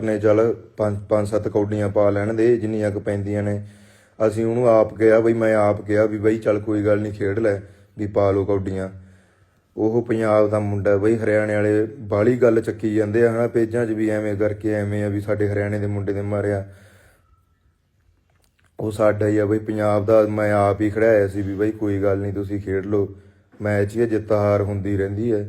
ਜੱਟ ਨੇ ਚੱਲ ਪੰਜ ਪੰਜ ਸੱਤ ਕੌਡੀਆਂ ਪਾ ਲੈਣ ਦੇ ਜਿੰਨੀਆਂ ਕੁ ਪੈਂਦੀਆਂ ਨੇ। ਅਸੀਂ ਉਹਨੂੰ ਆਪ ਕਿਹਾ ਬਈ ਮੈਂ ਆਪ ਕਿਹਾ ਵੀ ਬਈ ਚੱਲ ਕੋਈ ਗੱਲ ਨਹੀਂ ਖੇਡ ਲੈ ਵੀ ਪਾ ਲਓ ਕੌਡੀਆਂ। ਉਹ ਪੰਜਾਬ ਦਾ ਮੁੰਡਾ ਬਈ ਹਰਿਆਣੇ ਵਾਲੇ ਬਾਲੀ ਗੱਲ ਚੱਕੀ ਜਾਂਦੇ ਆ ਹਨਾ ਪੇਜਾਂ 'ਚ ਵੀ ਐਵੇਂ ਕਰਕੇ ਐਵੇਂ ਆ ਵੀ ਸਾਡੇ ਹਰਿਆਣੇ ਦੇ ਮੁੰਡੇ ਨੇ ਮਾਰਿਆ। ਉਹ ਸਾਡਾ ਹੀ ਆ ਬਈ ਪੰਜਾਬ ਦਾ ਮੈਂ ਆਪ ਹੀ ਖੜਾਇਆ ਸੀ ਵੀ ਬਈ ਕੋਈ ਗੱਲ ਨਹੀਂ ਤੁਸੀਂ ਖੇਡ ਲਓ। ਮੈਚ ਹੀ ਆ, ਜਿੱਤ ਹਾਰ ਹੁੰਦੀ ਰਹਿੰਦੀ ਹੈ।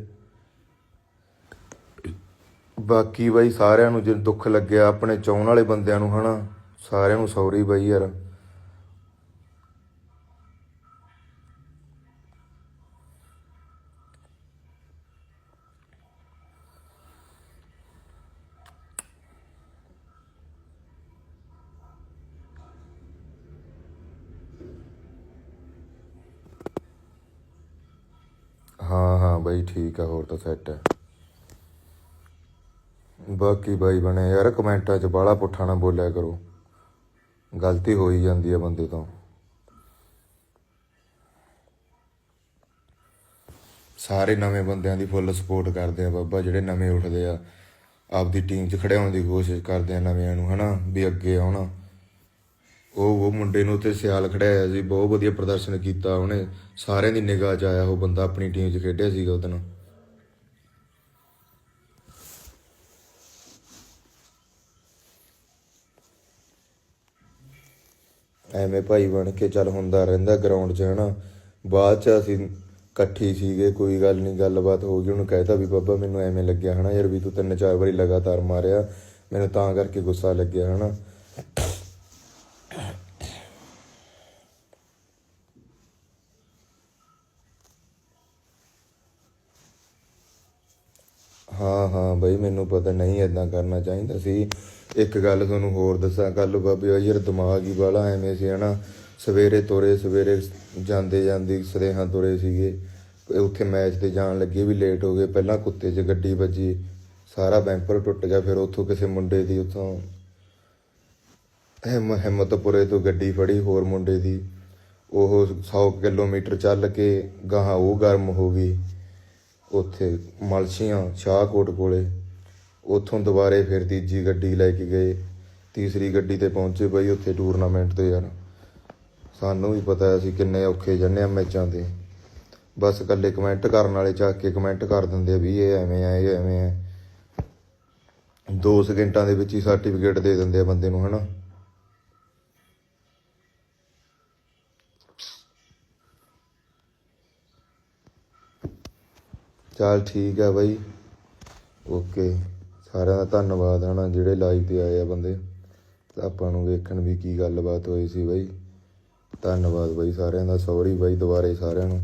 ਬਾਕੀ ਬਾਈ ਸਾਰਿਆਂ ਨੂੰ ਜੇ ਦੁੱਖ ਲੱਗਿਆ ਆਪਣੇ ਚਾਹਣ ਵਾਲੇ ਬੰਦਿਆਂ ਨੂੰ ਹਨਾ, ਸਾਰਿਆਂ ਨੂੰ ਸੌਰੀ ਬਾਈ ਯਾਰ। ਹਾਂ ਹਾਂ ਬਾਈ ਠੀਕ ਆ, ਹੋਰ ਤਾਂ ਸੈੱਟ ਹੈ ਬਾਕੀ ਬਾਈ ਬਣੇ, ਯਾਰ ਕਮੈਂਟਾਂ 'ਚ ਬਾਹਲਾ ਪੁੱਠਾ ਨਾ ਬੋਲਿਆ ਕਰੋ। ਗਲਤੀ ਹੋ ਹੀ ਜਾਂਦੀ ਹੈ ਬੰਦੇ ਤੋਂ। ਸਾਰੇ ਨਵੇਂ ਬੰਦਿਆਂ ਦੀ ਫੁੱਲ ਸਪੋਰਟ ਕਰਦੇ ਆ ਬਾਬਾ, ਜਿਹੜੇ ਨਵੇਂ ਉੱਠਦੇ ਆ। ਆਪਦੀ ਟੀਮ 'ਚ ਖੜੇ ਹੋਣ ਦੀ ਕੋਸ਼ਿਸ਼ ਕਰਦੇ ਆ ਨਵਿਆਂ ਨੂੰ, ਹਨਾ, ਵੀ ਅੱਗੇ ਆਉਣਾ। ਉਹ ਉਹ ਮੁੰਡੇ ਨੂੰ ਤੇ ਸਿਆਲ ਖੜਾਇਆ ਸੀ, ਬਹੁਤ ਵਧੀਆ ਪ੍ਰਦਰਸ਼ਨ ਕੀਤਾ ਉਹਨੇ। ਸਾਰਿਆਂ ਦੀ ਨਿਗਾਹ 'ਚ ਆਇਆ ਉਹ ਬੰਦਾ, ਆਪਣੀ ਟੀਮ 'ਚ ਖੇਡਿਆ ਸੀਗਾ ਉਹਦੇ ਐਵੇਂ ਭਾਈ ਬਣ ਕੇ ਚੱਲ ਹੁੰਦਾ ਰਹਿੰਦਾ ਗਰਾਊਂਡ 'ਚ, ਹਨਾ? ਬਾਅਦ 'ਚ ਅਸੀਂ ਇਕੱਠੀ ਸੀਗੇ, ਕੋਈ ਗੱਲ ਨਹੀਂ, ਗੱਲਬਾਤ ਹੋ ਗਈ, ਉਹਨੂੰ ਕਹਿਤਾ ਵੀ ਬਾਬਾ ਮੈਨੂੰ ਐਵੇਂ ਲੱਗਿਆ, ਹਨਾ? ਯਾਰ ਵੀ ਤੂੰ ਤਿੰਨ ਚਾਰ ਵਾਰੀ ਲਗਾਤਾਰ ਮਾਰਿਆ, ਮੈਨੂੰ ਤਾਂ ਕਰਕੇ ਗੁੱਸਾ ਲੱਗਿਆ, ਹਨਾ? ਹਾਂ ਹਾਂ, ਬਈ ਮੈਨੂੰ ਪਤਾ ਨਹੀਂ ਇਦਾਂ ਕਰਨਾ ਚਾਹੀਦਾ ਸੀ। ਇੱਕ ਗੱਲ ਤੁਹਾਨੂੰ ਹੋਰ ਦੱਸਾਂ ਕੱਲ ਬਾਬੇ ਯਾਰ ਦਿਮਾਗ ਹੀ ਬਾਲਾ ਐਵੇਂ ਸੀ, ਹਨਾ। ਸਵੇਰੇ ਤੁਰੇ, ਸਵੇਰੇ ਜਾਂਦੇ ਜਾਂਦੇ ਸਦੇਹਾਂ ਤੁਰੇ ਸੀਗੇ। ਉੱਥੇ ਮੈਚ ਤੇ ਜਾਣ ਲੱਗੇ ਵੀ ਲੇਟ ਹੋ ਗਏ, ਪਹਿਲਾਂ ਕੁੱਤੇ 'ਚ ਗੱਡੀ ਵੱਜੀ, ਸਾਰਾ ਬੈਂਪਰ ਟੁੱਟ ਗਿਆ, ਫਿਰ ਉੱਥੋਂ ਕਿਸੇ ਮੁੰਡੇ ਦੀ ਉੱਥੋਂ ਹਿੰਮ, ਹਿੰਮਤਪੁਰੇ ਤੋਂ ਗੱਡੀ ਫੜੀ ਹੋਰ ਮੁੰਡੇ ਦੀ। ਉਹ 100 ਕਿਲੋਮੀਟਰ ਚੱਲ ਕੇ ਗਾਹਾਂ ਉਹ ਗਰਮ ਹੋ ਗਈ। ਉੱਥੇ ਮਲਸ਼ੀਆਂ ਸ਼ਾਹਕੋਟ ਕੋਲੇ। ਉੱਥੋਂ ਦੁਬਾਰੇ ਫਿਰ ਤੀਜੀ ਗੱਡੀ ਲੈ ਕੇ ਗਏ। ਤੀਸਰੀ ਗੱਡੀ ਤੇ ਪਹੁੰਚੇ ਬਈ ਉੱਥੇ ਟੂਰਨਾਮੈਂਟ ਤੇ ਯਾਰ। ਸਾਨੂੰ ਵੀ ਪਤਾ ਅਸੀਂ ਕਿੰਨੇ ਔਖੇ ਜੰਨੇ ਆ ਮੈਚਾਂ ਤੇ। ਬਸ ਇਕੱਲੇ ਕਮੈਂਟ ਕਰਨ ਵਾਲੇ ਚੱਕ ਕੇ ਕਮੈਂਟ ਕਰ ਦਿੰਦੇ ਆ ਵੀ ਇਹ ਐਵੇਂ ਆ, ਇਹ ਐਵੇਂ ਆ। ਦੋ ਸਕਿੰਟਾਂ ਦੇ ਵਿੱਚ ਹੀ ਸਰਟੀਫਿਕੇਟ ਦੇ ਦਿੰਦੇ ਆ ਬੰਦੇ ਨੂੰ, ਹਨਾ। ਚੱਲ ਠੀਕ ਆ ਬਾਈ। ਓਕੇ ਸਾਰਿਆਂ ਦਾ ਧੰਨਵਾਦ ਹਨਾ, ਜਿਹੜੇ ਲਾਈਵ ਤੇ ਆਏ ਆ ਬੰਦੇ। ਤੇ ਆਪਾਂ ਨੂੰ ਵੇਖਣ ਵੀ ਕੀ ਗੱਲਬਾਤ ਹੋਈ ਸੀ ਬਾਈ। ਧੰਨਵਾਦ ਬਾਈ ਸਾਰਿਆਂ ਦਾ ਸੌਰੀ ਬਾਈ ਦੁਬਾਰੇ ਸਾਰਿਆਂ ਨੂੰ।